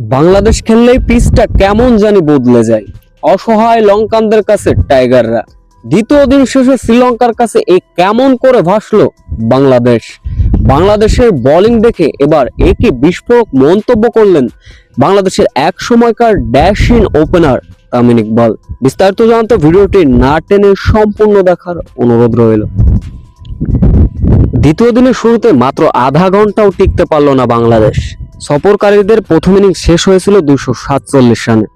বাংলাদেশ খেললেই পিচটা কেমন জানি বদলে যায়। অসহায় লঙ্কানদের কাছে টাইগাররা। দ্বিতীয় দিন শেষে শ্রীলঙ্কার কাছে এই কেমন করে ভাসলো বাংলাদেশ। বাংলাদেশের বোলিং দেখে এবার একে বিস্ফোরক মন্তব্য করলেন বাংলাদেশের এক সময়কার dashing opener Tamim Iqbal. বিস্তারিত জানতে ভিডিওটি না টেনে সম্পূর্ণ দেখার অনুরোধ রইল। দ্বিতীয় দিনের শুরুতে মাত্র আধা ঘন্টাও টিকতে পারল না বাংলাদেশ। সফরকারীদের প্রথম ইনিংস শেষ হয়েছিল দুশো সাতচল্লিশ রানে।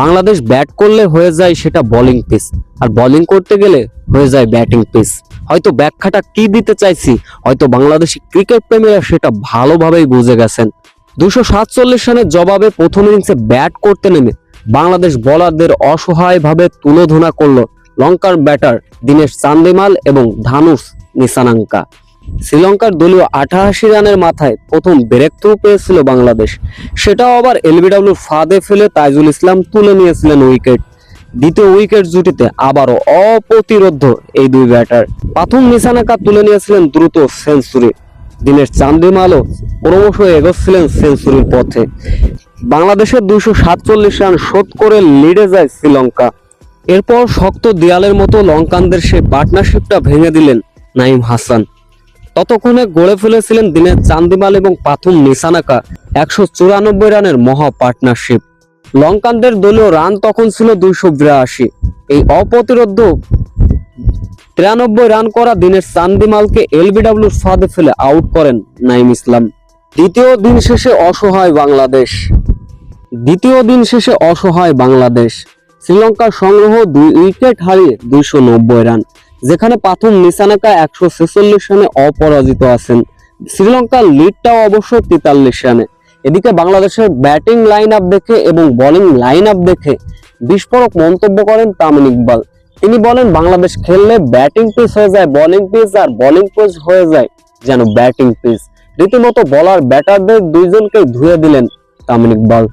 বাংলাদেশ ব্যাট করলে হয়ে যায় সেটা বোলিং পিস আর বোলিং করতে গেলে হয়ে যায় ব্যাটিং পিস হয়তো ব্যাখ্যাটা কি দিতে চাইছি? হয়তো বাংলাদেশি ক্রিকেট প্রেমীরা সেটা ভালোভাবেই বুঝে গেছেন। দুশো সাতচল্লিশ রানের জবাবে প্রথম ইনিংসে ব্যাট করতে নেমে বাংলাদেশ বোলারদের অসহায়ভাবে তুলোধনা করল লঙ্কার ব্যাটার দীনেশ চান্দিমাল এবং ধানুষ নিসানাঙ্কা। শ্রীলঙ্কার দলীয় আঠাশি রানের মাথায় প্রথম ব্রেক থ্রু পেয়েছিল বাংলাদেশ। সেটাও আবার এলবিডব্লিউ ফাঁদে ফেলে তাইজুল ইসলাম তুলে নিয়েছিলেন উইকেট দ্বিতীয় উইকেট জুটিতে আবারও অপ্রতিরোধ এই দুই ব্যাটার প্রথম নিশানাকা তুলে নিয়েছিলেন দ্রুত সেঞ্চুরি। দিনের চান্দিমালও ক্রমশ এগোচ্ছিলেন সেঞ্চুরির পথে। বাংলাদেশের দুইশো সাতচল্লিশ রান শোধ করে লিডে যায় শ্রীলঙ্কা। এরপর শক্ত দেয়ালের মতো লঙ্কানদের সেই পার্টনারশিপটা ভেঙে দিলেন নাইম হাসান। ততক্ষণে গড়ে ফেলেছিলেন দিনের চান্দিমাল এবং পাথুম নিশানাকা একশো চুরানব্বই রানের মহা পার্টনারশিপ। লঙ্কানদের দলীয় রান তখন ছিল দুইশো বিরাশি। এই অপ্রতিরোধ তিরানব্বই রান করা দিনের চান্দিমালকে এলবিডব্লিউর ফাঁদে ফেলে আউট করেন নাইম ইসলাম। দ্বিতীয় দিন শেষে অসহায় বাংলাদেশ। দ্বিতীয় দিন শেষে অসহায় বাংলাদেশ। শ্রীলঙ্কার সংগ্রহ দুই উইকেট হারিয়ে দুইশো নব্বই রান। যেখানে প্রথম নিশানাকা একশো ছেচল্লিশ রানে অপরাজিত আছেন। শ্রীলঙ্কার লিডটাও অবশ্য তেতাল্লিশ রানে। এদিকে বাংলাদেশের ব্যাটিং লাইন আপ দেখে এবং বোলিং লাইন আপ দেখে বিস্ফোরক মন্তব্য করেন তামিন ইকবাল। তিনি বলেন, বাংলাদেশ খেললে ব্যাটিং পিচ হয়ে যায় বোলিং পিচ আর বোলিং পিচ হয়ে যায় যেন ব্যাটিং পিচ রীতিমতো বলার ব্যাটারদের দুইজনকে ধুয়ে দিলেন তামিন ইকবাল।